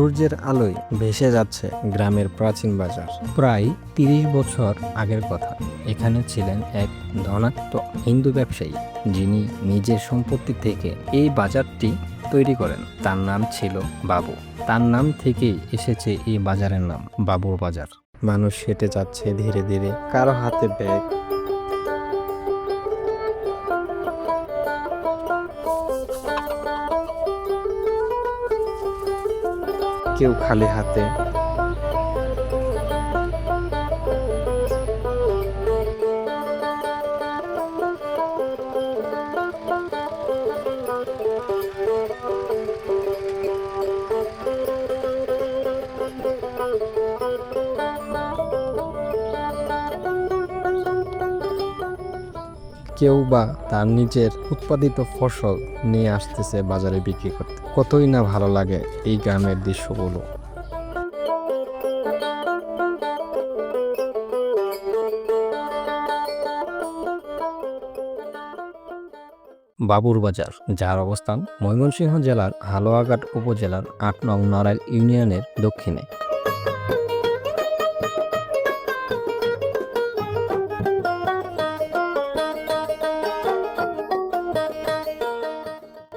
সূর্যের আলোয় ভেসে যাচ্ছে গ্রামের প্রাচীন বাজার। প্রায় তিরিশ বছর আগের কথা। এখানে ছিলেন এক ধনাত্ম হিন্দু ব্যবসায়ী, যিনি নিজের সম্পত্তি থেকে এই বাজারটি তৈরি করেন। তার নাম ছিল বাবু। তার নাম থেকেই এসেছে এই বাজারের নাম, বাবুর বাজার। মানুষ হেঁটে যাচ্ছে ধীরে ধীরে। কারও হাতে ব্যাগ কেউ খালি হাতে। কেউ বা তার নিজের উৎপাদিত ফসল নিয়ে আসতেছে বাজারে বিক্রি করতে। কতই না ভালো লাগে এই গ্রামের দৃশ্যগুলো। বাবুর বাজার, যার অবস্থান ময়মনসিংহ জেলার হালোয়াঘাট উপজেলার আট নং নড়াইল ইউনিয়নের দক্ষিণে।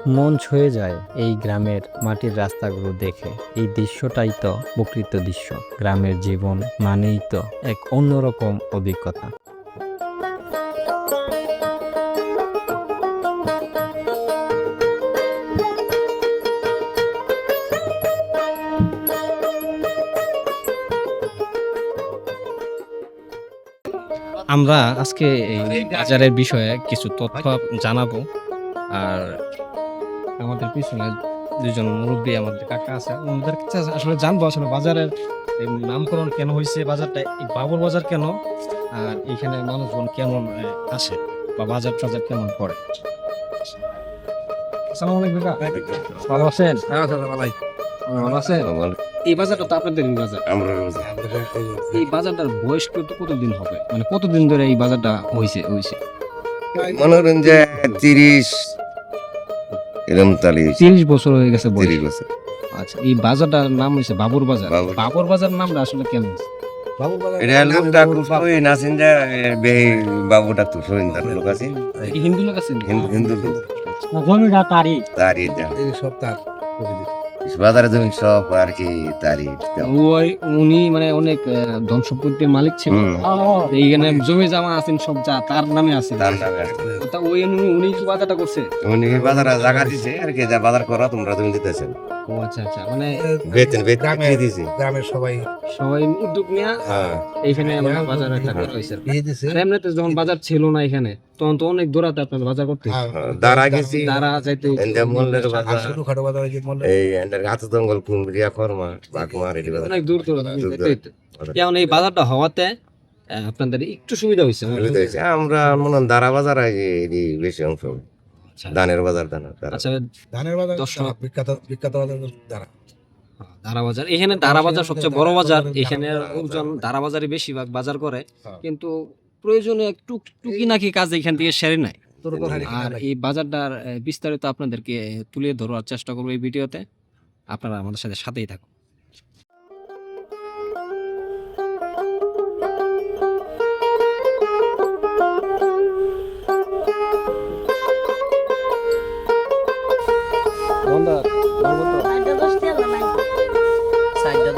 মন ছুঁয়ে যায় এই গ্রামের মাটির রাস্তাগুলো দেখে। এই দৃশ্যটাই তো প্রকৃত দৃশ্য। গ্রামের জীবন মানেই তো এক অন্যরকম অভিজ্ঞতা। আমরা আজকে এই বাজারের বিষয়ে কিছু তথ্য জানাব। আর আমাদের পিছনে দুজন মুরব্বী আমাদের কাকা আছে। ওনাদের কাছে আসলে জানব আসলে বাজারের নামকরণ কেন হয়েছে বাজারটা এই বাবুর বাজার কেন আর এখানে মানুষজন কেমন আসে বা বাজার টাজার কেমন করে। আসসালামু আলাইকুম কাকা। ভালো আছেন? ভালো আছেন? এই বাজারটা তো আপনাদের বাজার। এই বাজারটার বয়স কত কতদিন হবে? মানে কতদিন ধরে এই বাজারটা হয়েছে হয়েছে মনে করেন যে তিরিশ এরকম তালি তিরিশ বছর হয়ে গেছে তিরিশ বছর। আচ্ছা এই বাজারটার নাম হয়েছে বাবুর বাজার। বাবুর। বাজার নামটা আসলে কেন এটা যে বেহি বাবুটা তো সই তার লোক আছে। হিন্দু লোক আছে হিন্দু হিন্দু লোক জমিটা তারই তারই দেন বাজারে জমি সব আর কি তারই ওই উনি মানে অনেক ধন সম্পত্তির মালিক ছিল এইখানে জমি জামা আছেন সব যা তার নামে আছে তার নামে আছে। ওই উনি উনি কি বাজারটা করছে? উনি বাজারে জায়গা দিছে আর কি যা বাজার করা তোমরা তুমি দিতেছেন। ও আচ্ছা আচ্ছা। মানে বেতন বেতন দিয়ে দিছে। গ্রামের সবাই সবাই উদ্যোগ নিয়ে হ্যাঁ। এইখানে মানে বাজার একটা করা আর এমনিতে যখন বাজার ছিল না এখানে তখন তো অনেক দূরাতে আপনাদের বাজার করতে দাঁড়া গেছি। তারা যাইতে মল্লের বাজার। ছোটখাটো বাজার যে মনে এই এন্ডের গাছ জঙ্গল কুমড়িয়া খরমা বাকুমার এটি বাজার। অনেক দূর দূর দূর যাইতে হতো। যেমন এই বাজারটা হওয়াতে আপনাদের একটু সুবিধা হয়েছে। আমরা মনে হয় দাঁড়া বাজার আগে বেশি অংশ। ধানের বাজার দানা আচ্ছা ধানের বাজার বিখ্যাত বিখ্যাত বাজার দাঁড়া দারা। বাজার। এখানে দারা বাজার সবচেয়ে বড় বাজার। এখানে লোকজন দারা বাজারে বেশিরভাগ বাজার করে। হ্যাঁ। কিন্তু প্রয়োজনে একটু টুকি নাকি কাজ এখান থেকে সেরে নেয়। আর এই বাজারটার বিস্তারিত আপনাদেরকে তুলে ধরার চেষ্টা করব এই ভিডিওতে। আপনারা আমাদের সাথে সাথেই থাকুন।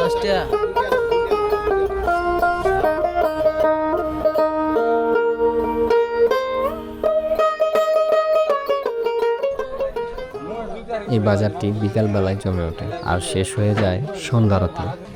দশটা এই বাজারটি বিকালবেলায় জমে ওঠে আর শেষ হয়ে যায় সন্ধ্যারতে আরে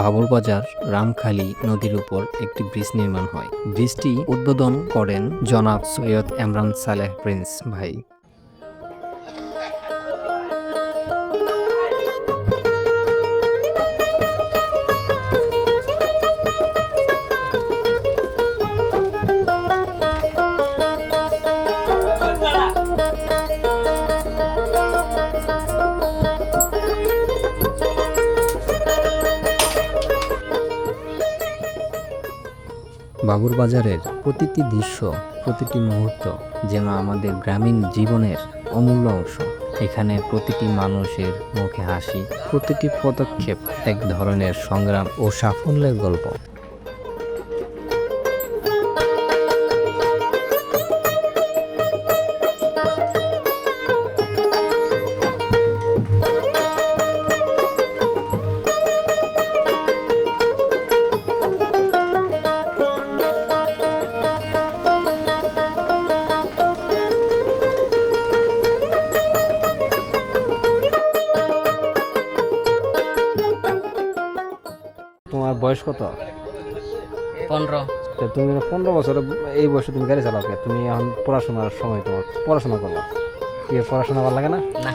বাবুল বাজার রামখালী নদীর উপর একটি ব্রিজ নির্মাণ হয়। ব্রিজটি উদ্বোধন করেন জনাব সৈয়দ এমরান সালেহ প্রিন্স ভাই। বাবুর বাজারের প্রতিটি দৃশ্য, প্রতিটি মুহূর্ত যেন আমাদের গ্রামীণ জীবনের অমূল্য অংশ। এখানে প্রতিটি মানুষের মুখে হাসি, প্রতিটি পদক্ষেপ এক ধরনের সংগ্রাম ও সাফল্যের গল্প। বয়স কত? পনেরো। তুমি পনেরো বছর এই বয়সে তুমি গাড়ি চালাও কে? তুমি এখন পড়াশোনার সময় তোমার পড়াশোনা করো কি পড়াশোনা ভালো লাগে না? না।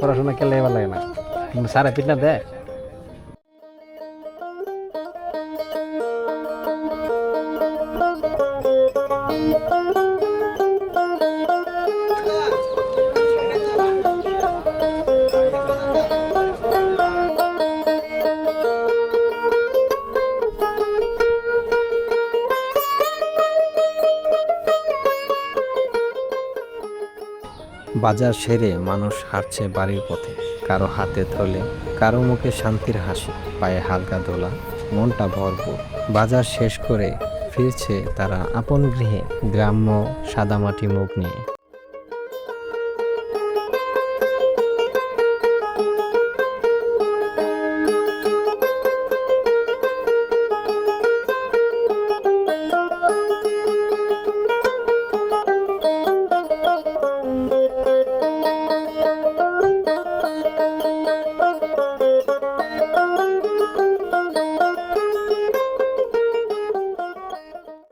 পড়াশোনা খেলে ভালো লাগে না। তুমি সারা পিটনা দেয়? বাজার সেরে মানুষ হাঁটছে বাড়ির পথে। কারও হাতে থলে কারও মুখে শান্তির হাসি, পায়ে হালকা দোলা, মনটা ভরপুর। বাজার শেষ করে ফিরছে তারা আপন গৃহে, গ্রাম্য সাদামাটি মুখ নিয়ে।